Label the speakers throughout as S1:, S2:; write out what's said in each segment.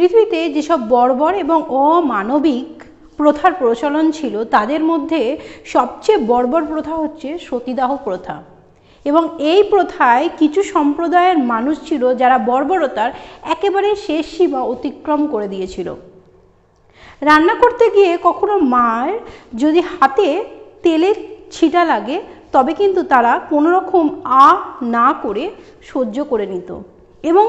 S1: পৃথিবীতে যেসব বর্বর এবং অমানবিক প্রথার প্রচলন ছিল, তাদের মধ্যে সবচেয়ে বর্বর প্রথা হচ্ছে সতীদাহ প্রথা। এবং এই প্রথায় কিছু সম্প্রদায়ের মানুষ ছিল যারা বর্বরতার একেবারে শেষ সীমা অতিক্রম করে দিয়েছিল। রান্না করতে গিয়ে কখনো মায়ের যদি হাতে তেলের ছিটা লাগে, তবে কিন্তু তারা কোনো রকম আ না করে সহ্য করে নিত। এবং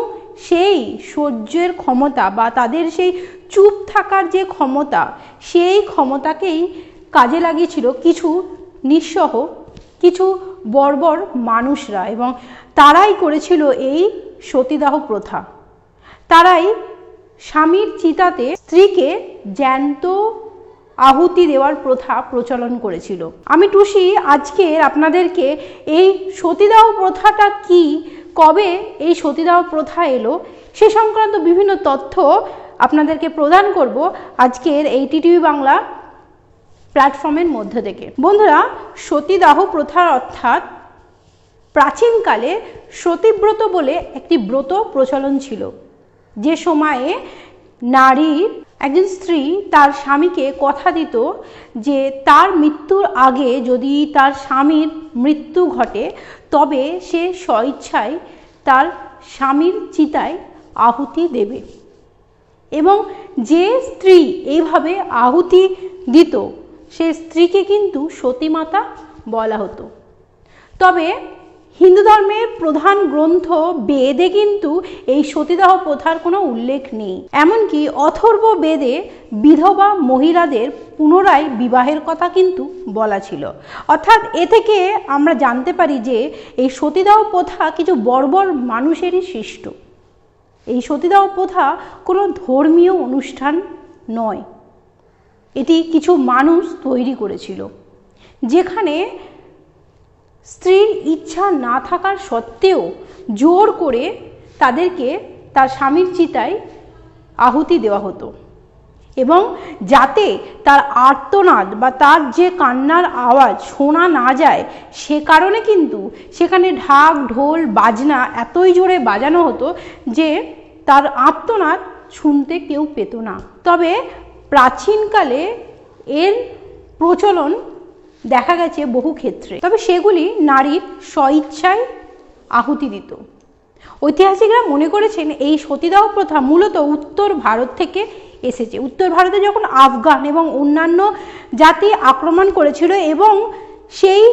S1: সেই সহ্যের ক্ষমতা বা তাদের সেই চুপ থাকার যে ক্ষমতা, সেই ক্ষমতাকেই কাজে লাগিয়েছিল কিছু নিঃসহ, কিছু বর্বর মানুষরা এবং তারাই করেছিল এই সতীদাহ প্রথা। তারাই স্বামীর চিতাতে স্ত্রীকে জ্যান্ত আহুতি দেওয়ার প্রথা প্রচলন করেছিল। আমি টুসি, আজকের আপনাদেরকে এই সতীদাহ প্রথাটা কি কবে এই সতীদাহ প্রথা এলো, সে সংক্রান্ত বিভিন্ন তথ্য আপনাদেরকে প্রদান করব আজকের এই টিটিভি বাংলা প্ল্যাটফর্মের মধ্যে থেকে। বন্ধুরা, সতীদাহ প্রথার অর্থাৎ প্রাচীনকালে সতীব্রত বলে একটি ব্রত প্রচলন ছিল। যে সময়ে নারীর একজন স্ত্রী তার স্বামীকে কথা দিত যে তার মৃত্যুর আগে যদি তার স্বামীর মৃত্যু ঘটে, তবে সে স্বইচ্ছায় তার স্বামীর চিতায় আহুতি দেবে। এবং যে স্ত্রী এইভাবে আহুতি দিত, সে স্ত্রীকে কিন্তু সতীমাতা বলা হতো। তবে হিন্দু ধর্মের প্রধান গ্রন্থ বেদে কিন্তু এই সতীদাহ প্রথার কোনো উল্লেখ নেই। এমনকি অথর্ব বেদে বিধবা মহিলাদের পুনরায় বিবাহের কথা কিন্তু বলা ছিল। অর্থাৎ এ থেকে আমরা জানতে পারি যে এই সতীদাহ প্রথা কিছু বর্বর মানুষেরই সৃষ্ট। এই সতীদাহ প্রথা কোনো ধর্মীয় অনুষ্ঠান নয়। এটি কিছু মানুষ তৈরি করেছিল, যেখানে স্ত্রীর ইচ্ছা না থাকার সত্ত্বেও জোর করে তাদেরকে তার স্বামীর চিতায় আহুতি দেওয়া হতো। এবং যাতে তার আর্তনাদ বা তার যে কান্নার আওয়াজ শোনা না যায়, সে কারণে কিন্তু সেখানে ঢাক, ঢোল, বাজনা এতই জোরে বাজানো হতো যে তার আর্তনাদ শুনতে কেউ পেত না। তবে প্রাচীনকালে এর প্রচলন দেখা গেছে বহু ক্ষেত্রে। তবে সেগুলি নারীর স্বইচ্ছায় আহুতি দিত ঐতিহাসিকরা মনে করেছেন এই সতীদাহ প্রথা মূলত উত্তর ভারত থেকে এসেছে। উত্তর ভারতে যখন আফগান এবং অন্যান্য জাতি আক্রমণ করেছিল এবং সেই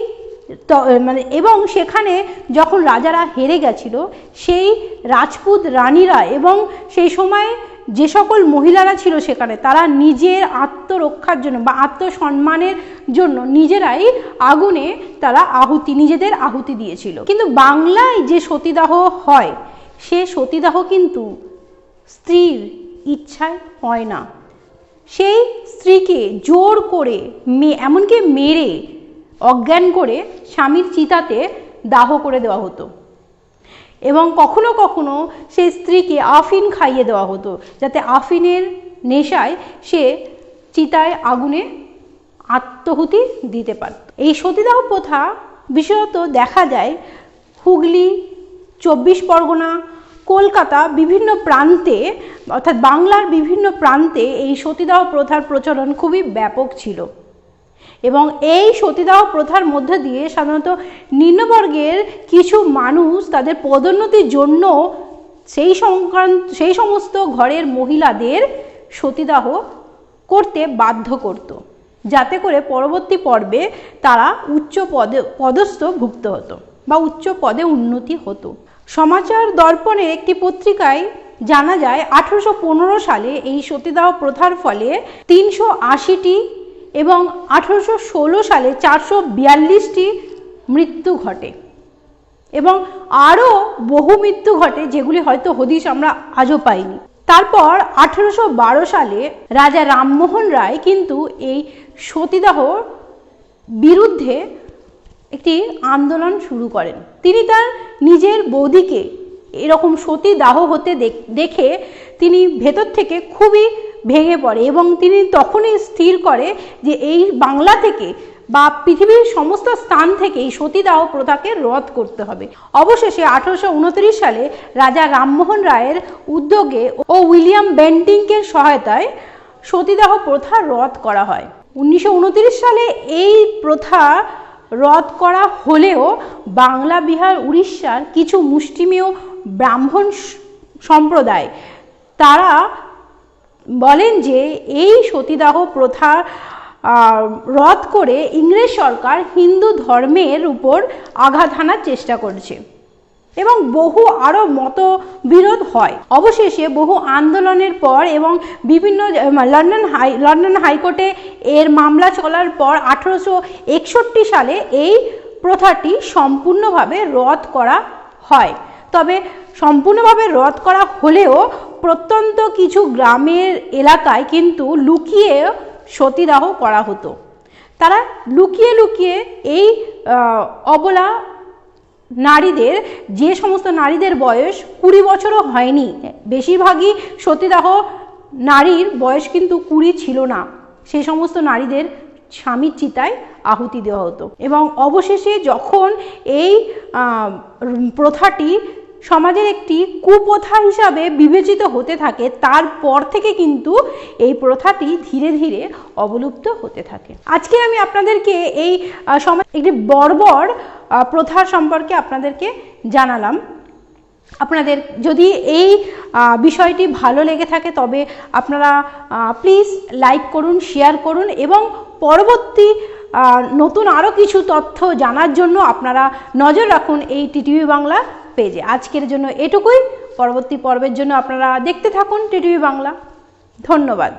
S1: মানে এবং সেখানে যখন রাজারা হেরে গেছিল, সেই রাজপুত রানীরা এবং সেই সময় যে সকল মহিলারা ছিল সেখানে, তারা নিজের আত্মরক্ষার জন্য বা আত্মসম্মানের জন্য নিজেরাই আগুনে তারা আহুতি, নিজেদের আহুতি দিয়েছিল। কিন্তু বাংলায় যে সতীদাহ হয়, সে সতীদাহ কিন্তু স্ত্রীর ইচ্ছায় হয় না। সেই স্ত্রীকে জোর করে মে, এমনকি মেরে, অজ্ঞান করে স্বামীর চিতাতে দাহ করে দেওয়া হতো। এবং কখনো কখনো সেই স্ত্রীকে আফিন খাইয়ে দেওয়া হতো, যাতে আফিনের নেশায় সে চিতায় আগুনে আত্মহুতি দিতে পারত। এই সতীদাহ প্রথা বিশেষত দেখা যায় হুগলি, চব্বিশ পরগনা, কলকাতা বিভিন্ন প্রান্তে, অর্থাৎ বাংলার বিভিন্ন প্রান্তে এই সতীদাহ প্রথার প্রচলন খুবই ব্যাপক ছিল। এবং এই সতীদাহ প্রথার মধ্যে দিয়ে সাধারণত নিম্নবর্গের কিছু মানুষ তাদের পদোন্নতির জন্য সেই সংক্রান্ত, সেই সমস্ত ঘরের মহিলাদের সতীদাহ করতে বাধ্য করত। যাতে করে পরবর্তী পর্বে তারা উচ্চ পদে, পদস্থ ভুক্ত হতো বা উচ্চ পদে উন্নতি হতো। সমাচার দর্পণের একটি পত্রিকায় জানা যায়, আঠেরোশো পনেরো সালে এই সতীদাহ প্রথার ফলে তিনশো আশিটি এবং আঠেরোশো ষোলো সালে চারশো বিয়াল্লিশটি মৃত্যু ঘটে। এবং আরও বহু মৃত্যু ঘটে, যেগুলি হয়তো হদিশ আমরা আজও পাইনি। তারপর আঠেরোশো বারো সালে রাজা রামমোহন রায় কিন্তু এই সতীদাহ বিরুদ্ধে একটি আন্দোলন শুরু করেন। তিনি তার নিজের বৌদিকে এরকম সতীদাহ হতে দেখে তিনি ভেতর থেকে খুবই ভেঙে পড়ে এবং তিনি তখনই স্থির করে যে এই বাংলা থেকে বা পৃথিবীর সমস্ত স্থান থেকেই সতীদাহ প্রথাকে রদ করতে হবে। অবশেষে আঠারোশো উনত্রিশ সালে রাজা রামমোহন রায়ের উদ্যোগে ও উইলিয়াম বেন্টিংকের সহায়তায় সতীদাহ প্রথা রদ করা হয়। উনিশশো উনত্রিশ সালে এই প্রথা রদ করা হলেও বাংলা, বিহার, উড়িষ্যার কিছু মুষ্টিমেয় ব্রাহ্মণ সম্প্রদায়, তারা বলেন যে এই সতীদাহ প্রথা রদ করে ইংরেজ সরকার হিন্দু ধর্মের উপর আঘাত হানার চেষ্টা করছে এবং বহু আরও মতবিরোধ হয়। অবশেষে বহু আন্দোলনের পর এবং বিভিন্ন লন্ডন হাই, লন্ডন হাইকোর্টে এর মামলা চলার পর আঠারোশো একষট্টি সালে এই প্রথাটি সম্পূর্ণভাবে রদ করা হয়। তবে সম্পূর্ণভাবে রদ করা হলেও প্রত্যন্ত কিছু গ্রামের এলাকায় কিন্তু লুকিয়ে সতীদাহ করা হতো। তারা লুকিয়ে লুকিয়ে এই অবলা নারীদের, যে সমস্ত নারীদের বয়স কুড়ি বছরও হয়নি, বেশিরভাগই সতীদাহ নারীর বয়স কিন্তু কুড়ি ছিল না। সেই সমস্ত নারীদের স্বামীর চিতায় আহুতি দেওয়া হতো। এবং অবশেষে যখন এই প্রথাটি সমাজের একটি কুপ্রথা হিসাবে বিবেচিত হতে থাকে তারপর থেকে কিন্তু এই প্রথাটি ধীরে ধীরে অবলুপ্ত হতে থাকে। আজকে আমি আপনাদেরকে এই সমাজ একটি বর্বর আহ, প্রথার সম্পর্কে আপনাদেরকে জানালাম। আপনাদের যদি এই বিষয়টি ভালো লেগে থাকে তবে আপনারা প্লিজ লাইক করুন শেয়ার করুন এবং পরবর্তী নতুন আরও কিছু তথ্য জানার জন্য আপনারা নজর রাখুন এই টিটিভি বাংলা পেজে আজকের জন্য এটুকুই। পরবর্তী পর্বের জন্য আপনারা দেখতে থাকুন টিটিভি বাংলা। ধন্যবাদ।